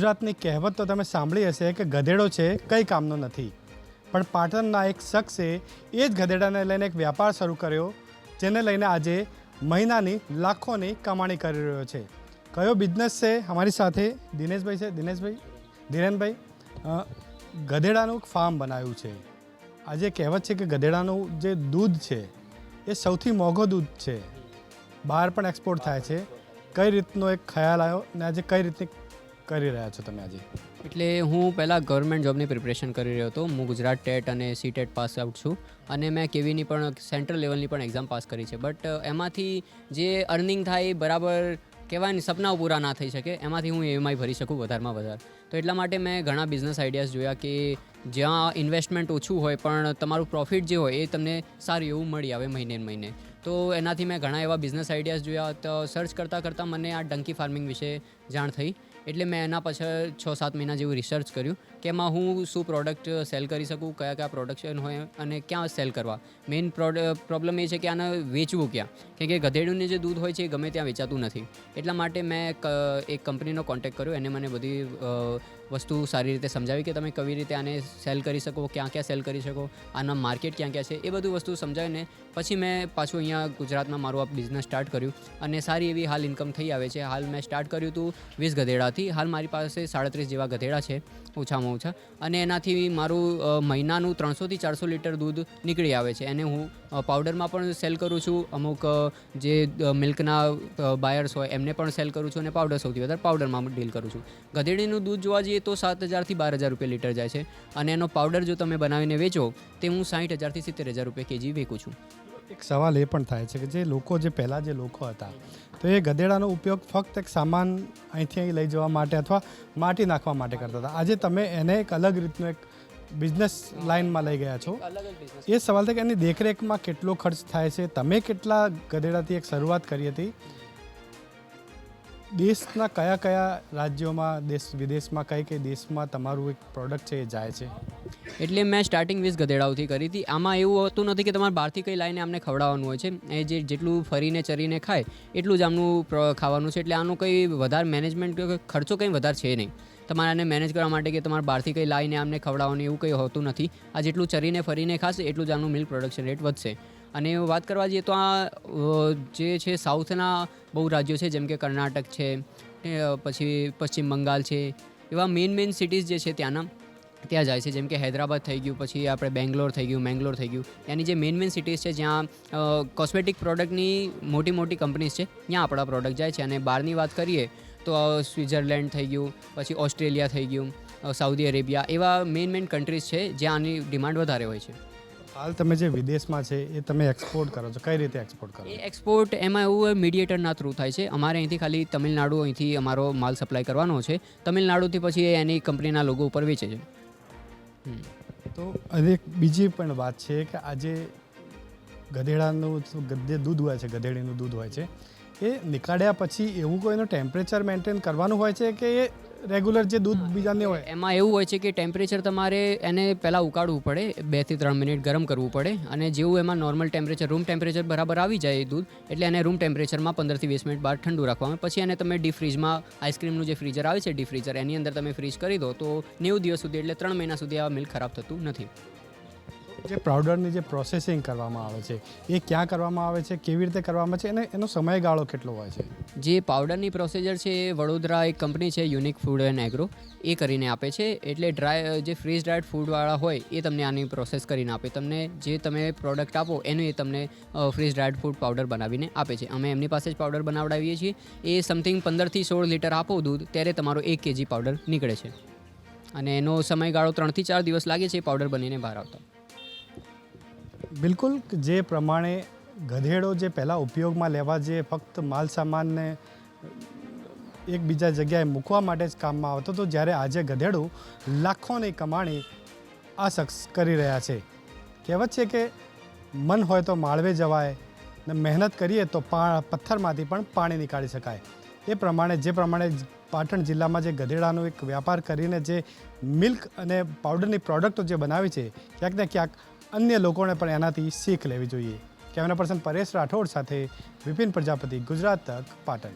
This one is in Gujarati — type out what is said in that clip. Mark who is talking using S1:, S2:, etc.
S1: ગુજરાતની કહેવત તો તમે સાંભળી હશે કે ગધેડો છે, કંઈ કામનો નથી. પણ પાટણના એક શખ્સે એ જ ગધેડાને લઈને એક વ્યાપાર શરૂ કર્યો, જેને લઈને આજે મહિનાની લાખોની કમાણી કરી રહ્યો છે. કયો બિઝનેસ છે અમારી સાથે? દિનેશભાઈ છે, દિનેશભાઈ? ધીરેનભાઈ? ગધેડાનું ફાર્મ બનાવ્યું છે. આજે કહેવત છે કે ગધેડાનું જે દૂધ છે, એ સૌથી મોંઘો દૂધ છે. બહાર પણ એક્સપોર્ટ થાય છે. કઈ રીતનો એક ખ્યાલ આવ્યો ને આજે કઈ રીતની કરી રહ્યા છો તમે આજે?
S2: એટલે હું પહેલાં ગવર્મેન્ટ જોબની પ્રિપરેશન કરી રહ્યો હતો. હું ગુજરાત ટેટ અને સી ટેટ પાસ આઉટ છું અને મેં કેવીની પણ સેન્ટ્રલ લેવલની પણ એક્ઝામ પાસ કરી છે. બટ એમાંથી જે અર્નિંગ થાય બરાબર કહેવાય ને, સપનાઓ પૂરા ના થઈ શકે, એમાંથી હું એમઆઈ ભરી શકું વધારમાં વધારે. તો એટલા માટે મેં ઘણા બિઝનેસ આઈડિયાઝ જોયા કે જ્યાં ઇન્વેસ્ટમેન્ટ ઓછું હોય પણ તમારું પ્રોફિટ જે હોય એ તમને સારું એવું મળી આવે મહિને મહિને. તો એનાથી મેં ઘણા એવા બિઝનેસ આઈડિયાઝ જોયા. તો સર્ચ કરતાં કરતાં મને આ ડંકી ફાર્મિંગ વિશે જાણ થઈ. એટલે મેં એના પાછળ છ સાત મહિના જેવું રિસર્ચ કર્યું કે એમાં હું શું પ્રોડક્ટ સેલ કરી શકું, કયા કયા પ્રોડક્શન હોય અને ક્યાં સેલ કરવા. મેઇન પ્રોબ્લેમ એ છે કે આને વેચવું ક્યાં? કેમ કે ગધેડુંને જે દૂધ હોય છે એ ગમે ત્યાં વેચાતું નથી. એટલા માટે મેં એક કંપનીનો કોન્ટેક કર્યો. એને મને બધી વસ્તુ સારી રીતે સમજાવી કે તમે કેવી રીતે આને સેલ કરી શકો, ક્યાં ક્યાં સેલ કરી શકો, આના માર્કેટ ક્યાં ક્યાં છે, એ બધું વસ્તુ સમજાવીને પછી મેં પાછું અહીંયા ગુજરાતમાં મારું આ બિઝનેસ સ્ટાર્ટ કર્યું. અને સારી એવી હાલ ઇન્કમ થઈ આવે છે. હાલ મેં સ્ટાર્ટ કર્યું હતું વીસ ગધેડાથી. હાલ મારી પાસે સાડત્રીસ જેવા ગધેડા છે, ઓછામાં ઓછા. અને એનાથી મારું મહિનાનું ત્રણસોથી ચારસો લીટર દૂધ નીકળી આવે છે. અને હું પાવડરમાં પણ સેલ કરું છું. અમુક જે મિલ્કના બાયર્સ હોય એમને પણ સેલ કરું છું અને પાવડર સૌથી વધારે પાવડરમાં ડીલ કરું છું. ગધેડીનું દૂધ જોવા જઈએ તો સાત હજારથી બાર હજાર રૂપિયા લીટર જાય છે. અને એનો પાવડર જો તમે બનાવીને વેચો, તે હું સાઠ હજારથી સિત્તેર હજાર રૂપિયા કેજી વેચું છું.
S1: એક સવાલ એ પણ થાય છે કે જે લોકો જે પહેલાં જે લોકો હતા તો એ ગધેડાનો ઉપયોગ ફક્ત એક સામાન અહીંથી અહીં લઈ જવા માટે અથવા માટી નાખવા માટે કરતા હતા. આજે તમે એને એક અલગ રીતનું એક બિઝનેસ લાઇનમાં લઈ ગયા છો. એ સવાલ છે કે એની દેખરેખમાં કેટલો ખર્ચ થાય છે? તમે કેટલા ગધેડાથી એક શરૂઆત કરી હતી? દેશના કયા કયા રાજ્યોમાં દેશ વિદેશમાં કઈ કઈ દેશમાં તમારું એક પ્રોડક્ટ છે એ જાય છે?
S2: એટલે મેં સ્ટાર્ટિંગ વીસ ગધેડાઓથી કરી હતી. આમાં એવું હોતું નથી કે તમારે બહારથી કંઈ લાઈને આમને ખવડાવવાનું હોય છે. એ જે જેટલું ફરીને ચરીને ખાય, એટલું જ આમનું ખાવાનું છે. એટલે આનું કંઈ વધારે મેનેજમેન્ટ ખર્ચો કંઈ વધારે છે નહીં. તમારે આને મેનેજ કરવા માટે કે તમારે બહારથી કંઈ લાવીને આમને ખવડાવવાનું એવું કંઈ હોતું નથી. આ જેટલું ચરીને ફરીને ખાશે, એટલું જ આનું મિલ્ક પ્રોડક્શન રેટ વધશે. અને વાત કરવા જઈએ તો આ જે છે સાઉથના બહુ રાજ્યો છે, જેમ કે કર્ણાટક છે પછી પશ્ચિમ બંગાળ છે, એવા મેઇન મેઇન સિટીઝ જે છે ત્યાંના, ત્યાં જાય છે. જેમ કે હૈદરાબાદ થઈ ગયું, પછી આપણે બેંગ્લોર થઈ ગયું, મેંગ્લોર થઈ ગયું. ત્યાંની જે મેઇન મેઇન સિટીઝ છે, જ્યાં કોસ્મેટિક પ્રોડક્ટની મોટી મોટી કંપનીઝ છે, ત્યાં આપણા પ્રોડક્ટ જાય છે. અને બહારની વાત કરીએ તો સ્વિટ્ઝરલેન્ડ થઈ ગયું, પછી ઓસ્ટ્રેલિયા થઈ ગયું સાઉદી અરેબિયા, એવા મેઇન મેઇન કન્ટ્રીઝ છે, જ્યાં આની ડિમાન્ડ વધારે હોય છે.
S1: હાલ તમે જે વિદેશમાં છે એ તમે એક્સપોર્ટ કરો છો કઈ રીતે એક્સપોર્ટ કરો
S2: એ એક્સપોર્ટ એમાં એવું મીડિયેટરના થ્રુ થાય છે. અમારે અહીંથી ખાલી તમિલનાડુ અહીંથી અમારો માલ સપ્લાય કરવાનો છે. તમિલનાડુથી પછી એ એની કંપનીના લોગો ઉપર વેચે છે.
S1: તો એક બીજી પણ વાત છે કે આજે ગધેડાનું ગધે દૂધ હોય છે ગધેડીનું દૂધ હોય છે એ નીકાળ્યા પછી એવું કોઈનું ટેમ્પરેચર મેન્ટેન કરવાનું હોય છે કે એ રેગ્યુલર જે દૂધ બીજાને હોય.
S2: એમાં એવું હોય છે કે ટેમ્પરેચર તમારે એને પહેલાં ઉકાળવું પડે બેથી ત્રણ મિનિટ ગરમ કરવું પડે અને જેવું એમાં નોર્મલ ટેમ્પરેચર રૂમ ટેમ્પરેચર બરાબર આવી જાય એ દૂધ એટલે એને રૂમ ટેમ્પરેચરમાં પંદરથી વીસ મિનિટ બહાર ઠંડુ રાખવાનું પછી એને તમે ડીપ ફ્રીજમાં આઈસ્ક્રીમનું જે ફ્રીઝર આવે છે ડીપ ફ્રીઝર એની અંદર તમે ફ્રીઝ કરી દો તો નેવું દિવસ સુધી એટલે ત્રણ મહિના સુધી આ મિલ્ક ખરાબ થતું નથી.
S1: જે પાવડરની જે પ્રોસેસિંગ કરવામાં આવે છે, એ ક્યાં કરવામાં આવે છે, કેવી રીતે કરવામાં આવે છે, અને એનો સમયગાળો કેટલો હોય છે?
S2: જે પાવડરની પ્રોસીજર છે એ વડોદરા એક કંપની છે, યુનિક ફૂડ એન્ડ એગ્રો, એ કરીને આપે છે. એટલે ડ્રાય જે ફ્રીઝ ડ્રાયડ ફૂડવાળા હોય, એ તમને આની પ્રોસેસ કરીને આપે. તમને જે તમે પ્રોડક્ટ આપો, એનું એ તમને ફ્રીઝ ડ્રાયડ ફૂડ પાવડર બનાવીને આપે છે. અમે એમની પાસે જ પાવડર બનાવડાવીએ છીએ. એ સમથિંગ પંદરથી સોળ લીટર આપો દૂધ, ત્યારે તમારો એક કેજી પાવડર નીકળે છે. અને એનો સમયગાળો ત્રણથી ચાર દિવસ લાગે છે પાવડર બનીને બહાર આવતા.
S1: બિલકુલ જે પ્રમાણે ગધેડો જે પહેલાં ઉપયોગમાં લેવા જે ફક્ત માલ સામાનને એકબીજા જગ્યાએ મૂકવા માટે જ કામમાં આવતો હતો, જ્યારે આજે ગધેડું લાખોની કમાણી આ શખ્સ કરી રહ્યા છે. કહેવત છે કે મન હોય તો માળવે જવાય, ને મહેનત કરીએ તો પથ્થરમાંથી પણ પાણી નીકાળી શકાય. એ પ્રમાણે, જે પ્રમાણે પાટણ જિલ્લામાં જે ગધેડાનો એક વ્યાપાર કરીને જે મિલ્ક અને પાવડરની પ્રોડક્ટો જે બનાવી છે, ક્યાંક ને ક્યાંક અન્ય લોકોને પણ એનાથી શીખ લેવી જોઈએ. કેમેરા પર્સન પરેશ રાઠોડ સાથે વિપિન પ્રજાપતિ, ગુજરાત તક, પાટણ.